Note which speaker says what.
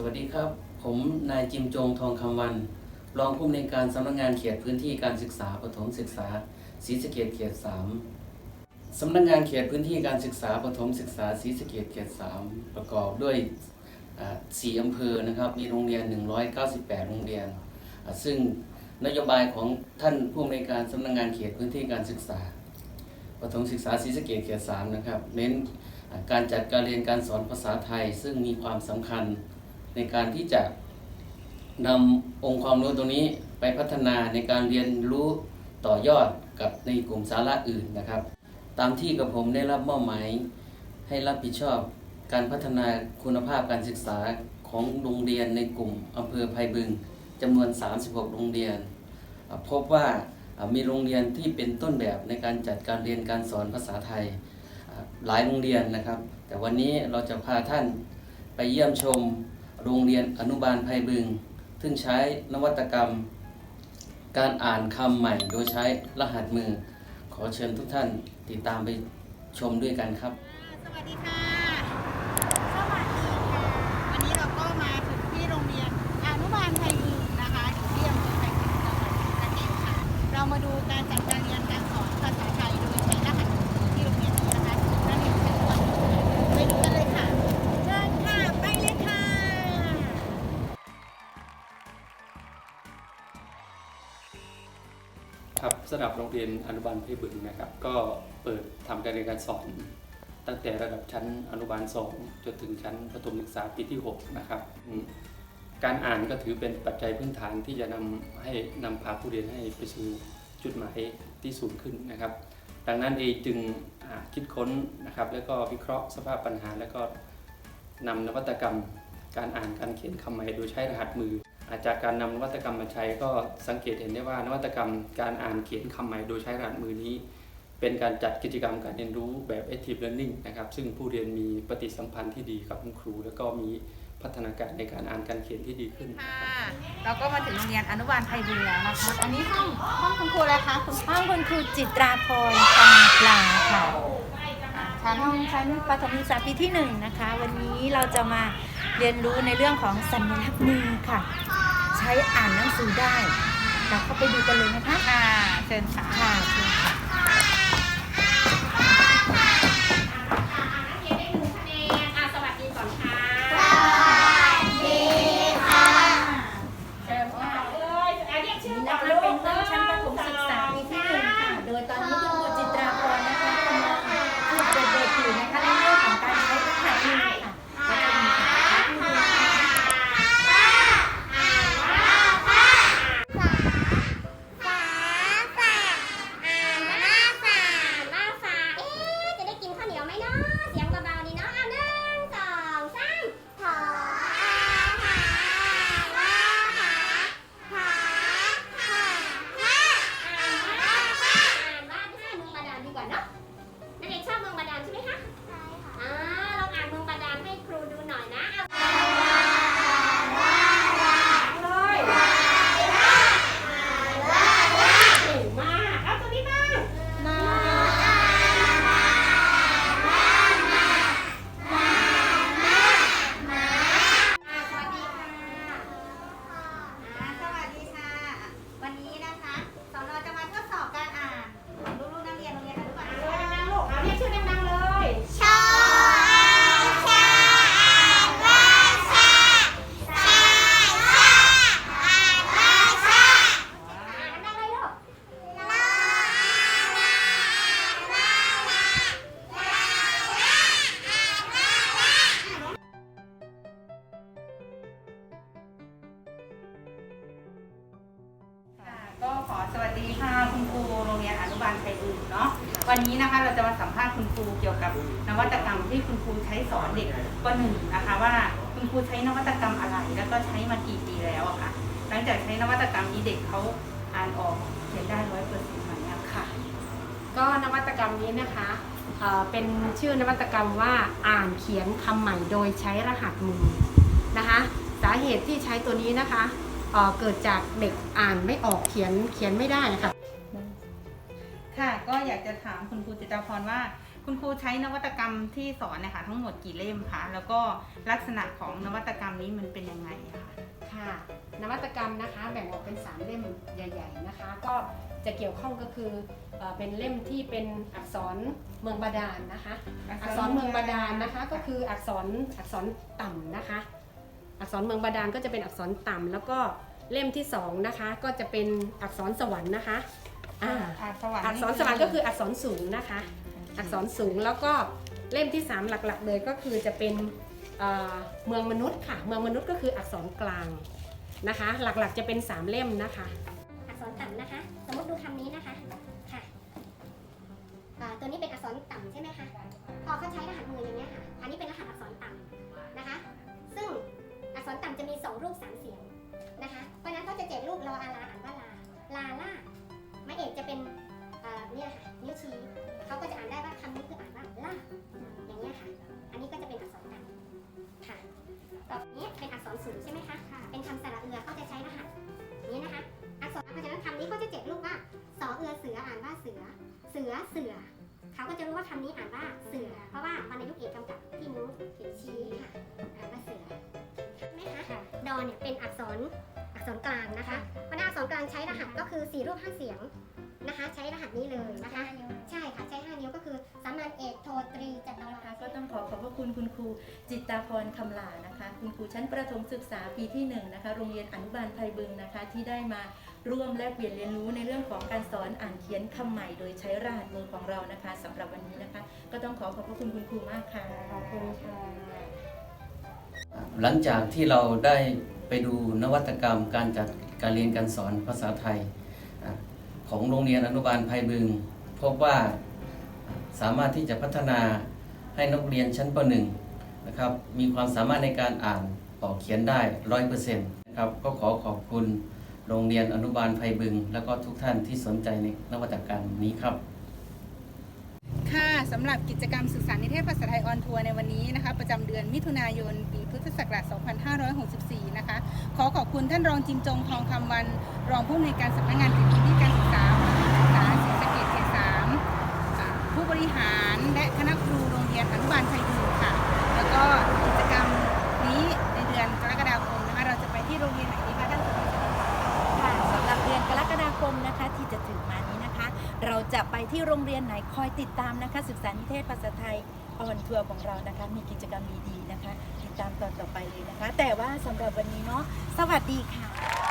Speaker 1: สวัสดีครับ ผมนายจิมจงทองคำวัน รองผู้อำนวยการสำนักงานเขตพื้นที่การศึกษาประถมศึกษาศรีสะเกษเขต3สำนักงานเขตพื้นที่การศึกษาประถมศึกษาศรีสะเกษเขต 3 ประกอบด้วยสี่อำเภอนะครับมีโรงเรียน 198 โรงเรียน ซึ่งนโยบายของท่านผู้อำนวยการสำนักงานเขตพื้นที่การศึกษาประถมศึกษาศรีสะเกษเขต 3 นะครับ เน้นการจัดการเรียนการสอนภาษาไทย ซึ่งมีความสำคัญ ในการที่จะนำองค์ความรู้ตรงนี้ไปพัฒนาในการเรียนรู้ต่อยอดกับในกลุ่มสาระอื่นนะครับ ตามที่กับผมได้รับมอบหมายให้รับผิดชอบการพัฒนาคุณภาพการศึกษาของโรงเรียนในกลุ่มอำเภอไพบึงจำนวน 36 โรงเรียน พบว่ามีโรงเรียนที่เป็นต้นแบบในการจัดการเรียนการสอนภาษาไทยหลายโรงเรียนนะครับ แต่วันนี้เราจะพาท่านไปเยี่ยมชม โรงเรียนอนุบาลไพบึง ซึ่งใช้นวัตกรรม การอ่านคำใหม่โดยใช้รหัสมือ ขอเชิญทุกท่านติดตามไปชมด้วยกันครับ
Speaker 2: สวัสดีค่ะ สวัสดีค่ะ วันนี้เราก็มาถึงที่โรงเรียนอนุบาลไทยยืนนะคะอยู่ที่อำเภอไทยยืนจังหวัดศรีสะเกษค่ะ เรามาดูการจัดำ
Speaker 3: หรับโรงเรียนอนุบาลเพบึงนะครับ ก็เปิดทำการเรียนการสอน ตั้งแต่ระดับชั้นอนุบาล 2 จนถึงชั้นประถมศึกษาปีที่ 6 นะครับ การอ่านก็ถือเป็นปัจจัยพื้นฐานที่จะนำให้นำพาผู้เรียนให้ไปสู่จุดหมายที่สูงขึ้นนะครับ ดังนั้นเองจึงคิดค้นนะครับ แล้วก็วิเคราะห์สภาพปัญหา แล้วก็นำนวัตกรรม การอ่านการเขียนคำใหม่โดยใช้รหัสมือ จากการนำนวัตกรรมมาใช้ก็สังเกตเห็นได้ว่านวัตกรรมการอ่านเขียนคำใหม่โดยใช้รหัสมือนี้ เป็นการจัดกิจกรรมการเรียนรู้แบบ active learning นะครับซึ่งผู้เรียนมีปฏิสัมพันธ์ที่ดีกับคุณครู แล้วก็มีพัฒนาการในการอ่านการเขียนที่ดีขึ้น
Speaker 2: ค่ะเราก็มาถึงโรงเรียนอนุบาลไทยยืนแล้วนะคะ อันนี้ห้องห้องคุณครูอะไรคะคุณ
Speaker 4: ห้องคุณครูจิตราพรคำปลาค่ะอ่าชั้นห้องชั้นประถมศึกษาปีที่หนึ่งนะคะ วันนี้เราจะมาเรียนรู้ในเรื่องของสัญลักษณ์มือค่ะ ใช้อ่านหนังสือได้ เราเข้าไปดูกันเลยนะคะ
Speaker 2: ค่ะ เชิญค่ะ
Speaker 4: ค่ะ เมืา
Speaker 2: ลไทยอุ่นเนาะวันนี้นะคะเราจะมาสัมภาษณ์คุณครูเกี่ยวกับนวัตกรรมที่คุณครูใช้สอนเด็กปหนึ่งนะคะว่าคุณครูใช้นวัตกรรมอะไร แล้วก็ใช้มากี่ปีแล้วอะค่ะหลังจากใช้นวัตกรรมนี้เด็กเขาอ่านออกเขียนได้ร้อยเปอร์เซ็นต์ไหมอะค่ะ
Speaker 5: ก็นวัตกรรมนี้นะคะเอ่อเป็นชื่อนวัตกรรมว่าอ่านเขียนคำใหม่โดยใช้รหัสมือนะคะ สาเหตุที่ใช้ตัวนี้นะคะเอ่อเกิดจากเด็กอ่านไม่ออกเขียนเขียนไม่ได้นะคะ
Speaker 2: ค่ะก็อยากจะถามคุณครูจิตราพรว่าคคุณครูใช้นวัตกรรมที่สอนเนะคะทั้งหมดกี่เล่มคะแล้วก็ลักษณะของนวัตกรรมนี้มันเป็นยังไงอะคะ
Speaker 5: ค่ะ นวัตกรรมนะคะแบ่งออกเป็น 3 เล่มใหญ่ ๆนะคะ ก็จะเกี่ยวข้องก็คือเอ่อเป็นเล่มที่เป็นอักษรเมืองบาดาลนะคะ อักษรเมืองบาดาลนะคะก็คืออักษรอักษรต่ำนะคะ อักษรเมืองบาดาลก็จะเป็นอักษรต่ำแล้วก็เล่มที่สองนะคะก็จะเป็นอักษรสวรรค์นะคะอ่า
Speaker 2: อัก ษรสวรรค์
Speaker 5: อักษรสวรรค์ก็คืออักษรสูงนะคะ อักษรสูงแล้วก็เล่มที่ 3 หลักๆ เลยก็คือจะเป็นเอ่อเมืองมนุษย์ค่ะ เมืองมนุษย์ก็คืออักษรกลางนะคะ หลักๆจะเป็น 3 เล่มนะคะ
Speaker 6: อักษรต่ำนะคะ สมมติดูคำนี้นะคะค่ะอ่าตัวนี้เป็นอักษรต่ำใช่ไหมคะพอเขาใช้รหัสมืออย่างเงี้ยค่ะ อันนี้เป็นรหัสอักษรต่ำนะคะ ซึ่งอักษรต่ำจะมี 2 รูป 3 เสียงนะคะ เพราะฉะนั้นเขาจะเจ็ดรูปรออาลาอ่านว่าลาลาล่าไม้เอกจะเป็น อเสือ เขาก็จะรู้ว่าคำนี้อ่านว่าเสือ เพราะว่าวรรณยุกต์เอกกำกับที่นิ้วเขียนชี้ค่ะอ่านว่าเสือใช่ไหมคะดอเนี่ยเป็นอักษรอักษรกลางนะคะเพราะฉะนั้นอักษรกลางใช้รหัสก็คือสี่รูปห้าเสียง คุ
Speaker 4: ณคุณครูจิตตาพรคำลานะคะ คุณครูชั้นประถมศึกษาปีที่หนึ่งนะคะโรงเรียนอนุบาลไพบึงนะคะที่ได้มาร่วมแลกเปลี่ยนเรียนรู้ในเรื่องของการสอนอ่านเขียนคำใหม่ โดยใช้รหัสมือของเรานะคะสำหรับวันนี้นะคะ ก็ต้องขอขอบพระคุณคุณครูมากค่ะ
Speaker 5: ขอบคุณค่ะ
Speaker 1: หลังจากที่เราได้ไปดูนวัตกรรมการจัดการเรียนการสอนภาษาไทย ของโรงเรียนอนุบาลไพบึง พบว่าสามารถที่จะพัฒนา ให้นักเรียนชั้นป .1 นะครับมีความสามารถในการอ่านออกเขียนได้ร้อยเปอร์เซ็นต์นะครับก็ขอขอบคุณโรงเรียนอนุบาลไพบึง แล้วก็ทุกท่านที่สนใจในนวัตกรรมนี้ครับ
Speaker 2: ค่ะสำหรับกิจกรรมสื่อสารนิเทศภาษาไทยออนทัวร์ในวันนี้นะคะ ประจำเดือนมิถุนายน ปีพุทธศักราช 2564 นะคะ ขอขอบคุณท่านรองจิมจงทองคำวัน รองผู้อำนวยการสำนักงานเขตพื้นที่การศึกษา
Speaker 4: ที่จะถึงมานี้นะคะ เราจะไปที่โรงเรียนไหนคอยติดตามนะคะ ศึกษานิเทศภาษาไทยออนทัวร์ของเรานะคะ มีกิจกรรมดีๆนะคะ ติดตามตอนต่อไปเลยนะคะ แต่ว่าสำหรับวันนี้เนาะสวัสดีค่ะ